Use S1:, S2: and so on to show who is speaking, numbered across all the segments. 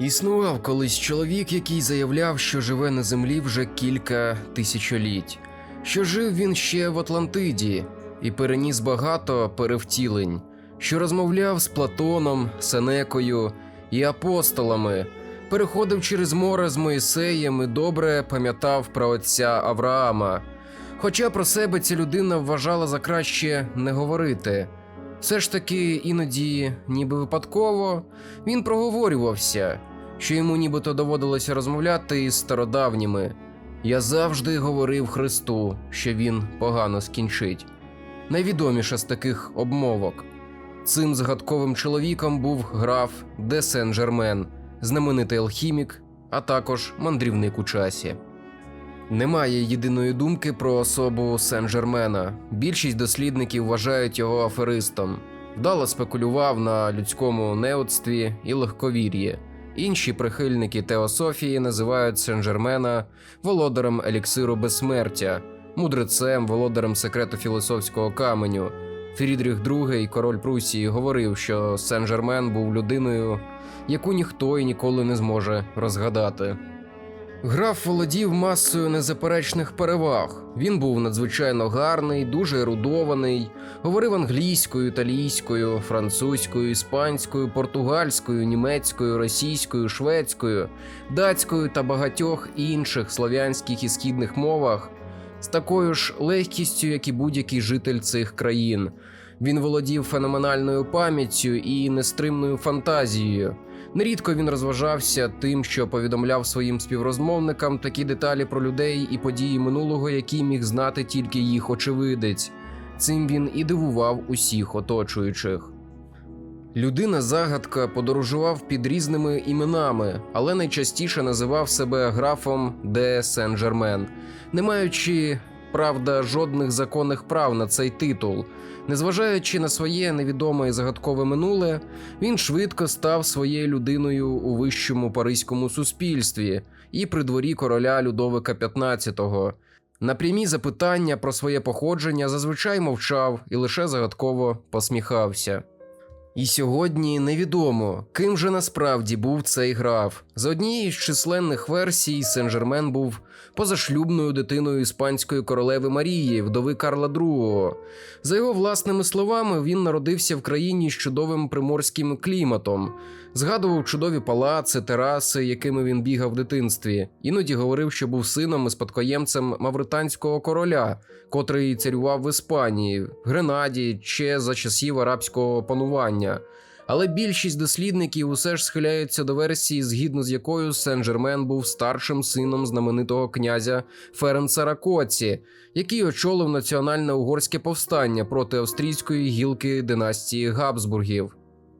S1: Існував колись чоловік, який заявляв, що живе на землі вже кілька тисячоліть, що жив він ще в Атлантиді і переніс багато перевтілень, що розмовляв з Платоном, Сенекою і апостолами, переходив через море з Моїсеєм і добре пам'ятав про отця Авраама. Хоча про себе ця людина вважала за краще не говорити. Все ж таки, іноді, ніби випадково, він проговорювався, що йому нібито доводилося розмовляти із стародавніми. Я завжди говорив Христу, що він погано скінчить. Найвідоміша з таких обмовок. Цим згадковим чоловіком був граф де Сен-Жермен, знаменитий алхімік, а також мандрівник у часі. Немає єдиної думки про особу Сен-Жермена. Більшість дослідників вважають його аферистом. Вдало спекулював на людському неоцтві і легковір'ї. Інші прихильники теософії називають Сен-Жермена володарем еліксиру безсмертя, мудрецем, володарем секрету філософського каменю. Фрідріх II, король Прусії, говорив, що Сен-Жермен був людиною, яку ніхто і ніколи не зможе розгадати. Граф володів масою незаперечних переваг. Він був надзвичайно гарний, дуже ерудований, говорив англійською, італійською, французькою, іспанською, португальською, німецькою, російською, шведською, датською та багатьох інших слов'янських і східних мовах з такою ж легкістю, як і будь-який житель цих країн. Він володів феноменальною пам'яттю і нестримною фантазією. Нерідко він розважався тим, що повідомляв своїм співрозмовникам такі деталі про людей і події минулого, які міг знати тільки їх очевидець. Цим він і дивував усіх оточуючих. Людина загадка подорожував під різними іменами, але найчастіше називав себе графом де Сен-Жермен, не маючи, правда, жодних законних прав на цей титул. Незважаючи на своє невідоме і загадкове минуле, він швидко став своєю людиною у вищому паризькому суспільстві і при дворі короля Людовика XV. На прямі запитання про своє походження зазвичай мовчав і лише загадково посміхався. І сьогодні невідомо, ким же насправді був цей граф. За однією з численних версій, Сен-Жермен був позашлюбною дитиною іспанської королеви Марії, вдови Карла II. За його власними словами, він народився в країні з чудовим приморським кліматом, згадував чудові палаци, тераси, якими він бігав в дитинстві. Іноді говорив, що був сином і спадкоємцем мавританського короля, котрий царював в Іспанії, в Гренаді ще за часів арабського панування. Але більшість дослідників усе ж схиляються до версії, згідно з якою Сен-Жермен був старшим сином знаменитого князя Ференца Ракоці, який очолив національне угорське повстання проти австрійської гілки династії Габсбургів.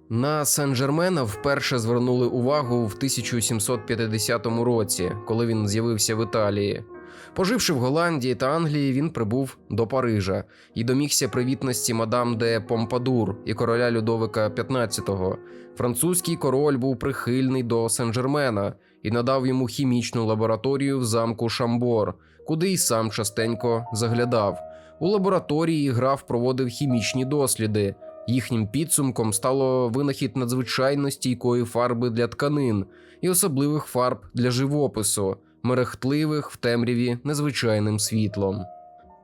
S1: На Сен-Жермена вперше звернули увагу в 1750 році, коли він з'явився в Італії. Поживши в Голландії та Англії, він прибув до Парижа і домігся привітності мадам де Помпадур і короля Людовика XV. Французький король був прихильний до Сен-Жермена і надав йому хімічну лабораторію в замку Шамбор, куди й сам частенько заглядав. У лабораторії граф проводив хімічні досліди. Їхнім підсумком стало винахід надзвичайно стійкої фарби для тканин і особливих фарб для живопису, мерехтливих в темряві незвичайним світлом.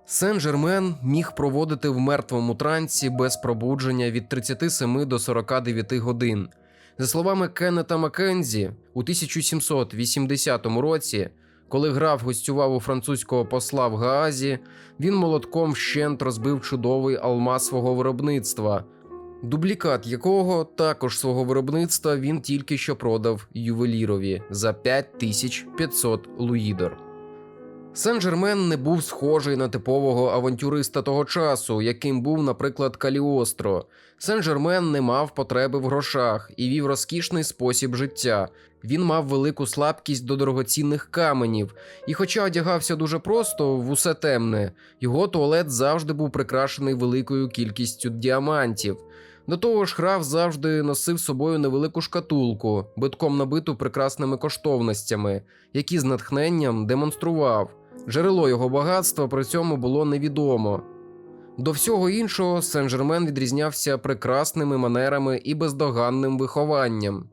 S1: Сен-Жермен міг проводити в мертвому трансі без пробудження від 37 до 49 годин. За словами Кеннета Маккензі, у 1780 році, коли граф гостював у французького посла в Гаазі, він молотком вщент розбив чудовий алмаз свого виробництва, дублікат якого також свого виробництва він тільки що продав ювелірові за 5500 луїдор. Сен-Жермен не був схожий на типового авантюриста того часу, яким був, наприклад, Каліостро. Сен-Жермен не мав потреби в грошах і вів розкішний спосіб життя. Він мав велику слабкість до дорогоцінних каменів, і, хоча одягався дуже просто в усе темне, його туалет завжди був прикрашений великою кількістю діамантів. До того ж, граф завжди носив з собою невелику шкатулку, битком набиту прекрасними коштовностями, які з натхненням демонстрував. Джерело його багатства при цьому було невідомо. До всього іншого, Сен-Жермен відрізнявся прекрасними манерами і бездоганним вихованням.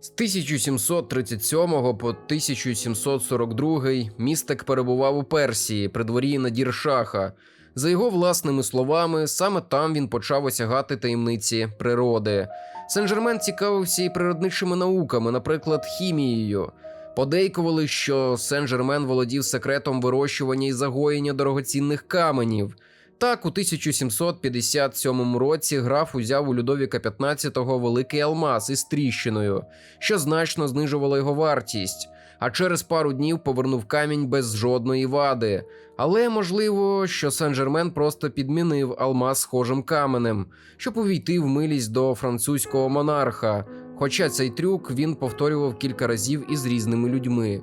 S1: З 1737 по 1742 містик перебував у Персії при дворі Надір Шаха. За його власними словами, саме там він почав осягати таємниці природи. Сен-Жермен цікавився і природничими науками, наприклад, хімією. Подейкували, що Сен-Жермен володів секретом вирощування і загоєння дорогоцінних каменів. Так, у 1757 році граф узяв у Людовіка XV великий алмаз із тріщиною, що значно знижувало його вартість, а через пару днів повернув камінь без жодної вади. Але можливо, що Сен-Жермен просто підмінив алмаз схожим каменем, щоб увійти в милість до французького монарха. Хоча цей трюк він повторював кілька разів із різними людьми.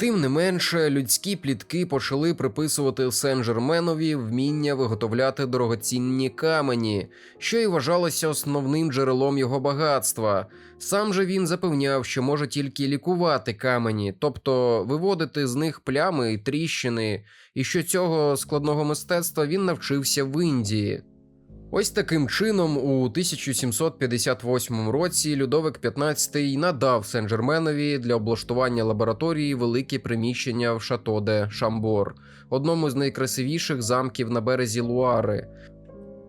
S1: Тим не менше, людські плітки почали приписувати Сен-Жерменові вміння виготовляти дорогоцінні камені, що й вважалося основним джерелом його багатства. Сам же він запевняв, що може тільки лікувати камені, тобто виводити з них плями і тріщини, і що цього складного мистецтва він навчився в Індії. Ось таким чином, у 1758 році Людовик XV надав Сен-Жерменові для облаштування лабораторії великі приміщення в Шато де Шамбор, одному з найкрасивіших замків на березі Луари.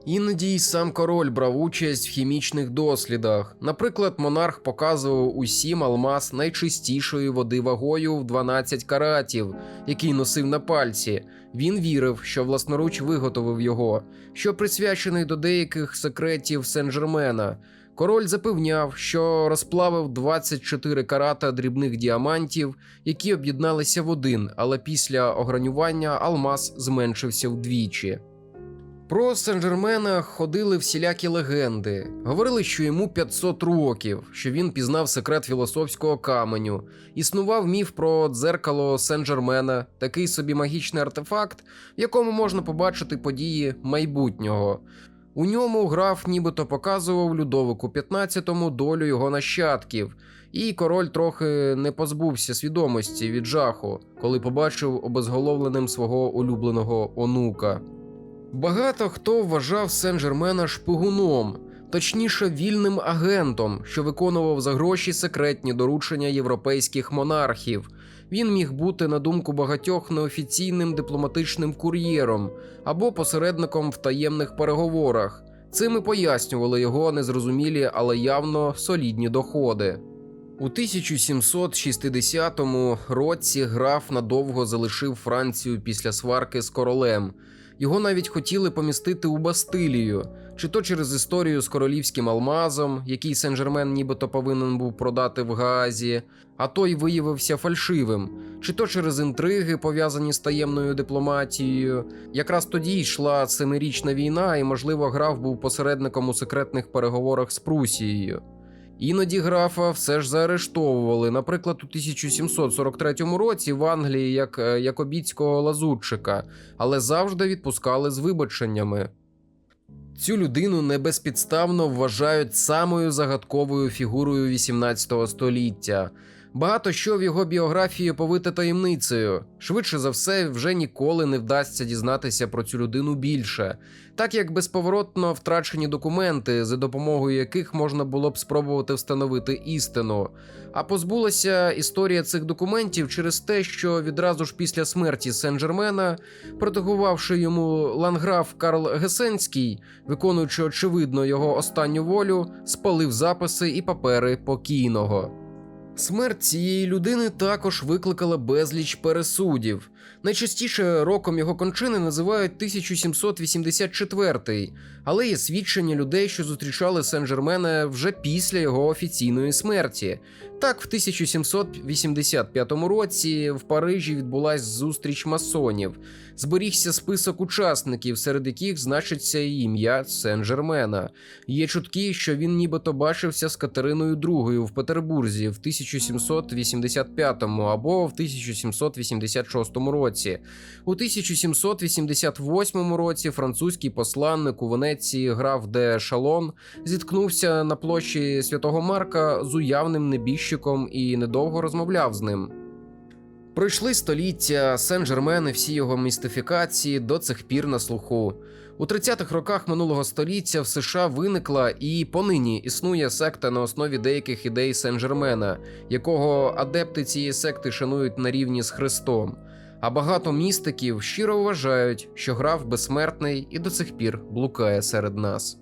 S1: Іноді й сам король брав участь в хімічних дослідах. Наприклад, монарх показував усім алмаз найчистішої води вагою в 12 каратів, який носив на пальці. Він вірив, що власноруч виготовив його, що присвячений до деяких секретів Сен-Жермена. Король запевняв, що розплавив 24 карата дрібних діамантів, які об'єдналися в один, але після огранювання алмаз зменшився вдвічі. Про Сен-Жермена ходили всілякі легенди. Говорили, що йому 500 років, що він пізнав секрет філософського каменю. Існував міф про дзеркало Сен-Жермена, такий собі магічний артефакт, в якому можна побачити події майбутнього. У ньому граф нібито показував Людовику 15-му долю його нащадків, і король трохи не позбувся свідомості від жаху, коли побачив обезголовленим свого улюбленого онука. Багато хто вважав Сен-Жермена шпигуном, точніше, вільним агентом, що виконував за гроші секретні доручення європейських монархів. Він міг бути, на думку багатьох, неофіційним дипломатичним кур'єром або посередником в таємних переговорах. Цим і пояснювали його незрозумілі, але явно солідні доходи. У 1760 році граф надовго залишив Францію після сварки з королем. Його навіть хотіли помістити у Бастилію, чи то через історію з королівським алмазом, який Сен-Жермен нібито повинен був продати в Гаазі, а той виявився фальшивим, чи то через інтриги, пов'язані з таємною дипломатією. Якраз тоді йшла семирічна війна, і, можливо, граф був посередником у секретних переговорах з Прусією. Іноді графа все ж заарештовували, наприклад, у 1743 році в Англії як е, якобіцького лазутчика, але завжди відпускали з вибаченнями. Цю людину не безпідставно вважають самою загадковою фігурою 18 століття. Багато що в його біографії повите таємницею. Швидше за все, вже ніколи не вдасться дізнатися про цю людину більше, так як безповоротно втрачені документи, за допомогою яких можна було б спробувати встановити істину. А позбулася історія цих документів через те, що відразу ж після смерті Сен-Жермена, протегувавши йому ланграф Карл Гесенський, виконуючи очевидно його останню волю, спалив записи і папери покійного. Смерть цієї людини також викликала безліч пересудів. Найчастіше роком його кончини називають 1784, але є свідчення людей, що зустрічали Сен-Жермена вже після його офіційної смерті. Так, в 1785 році в Парижі відбулася зустріч масонів. Зберігся список учасників, серед яких значиться і ім'я Сен-Жермена. Є чутки, що він нібито бачився з Катериною II в Петербурзі в 1785 або в 1786 році. У 1788 році французький посланник у Венеції граф де Шалон зіткнувся на площі Святого Марка з уявним небіжчиком і недовго розмовляв з ним. Пройшли століття, Сен-Жермен і всі його містифікації до цих пір на слуху. У 30-х роках минулого століття в США виникла і понині існує секта на основі деяких ідей Сен-Жермена, якого адепти цієї секти шанують на рівні з Христом. А багато містиків щиро вважають, що граф безсмертний і до цих пір блукає серед нас.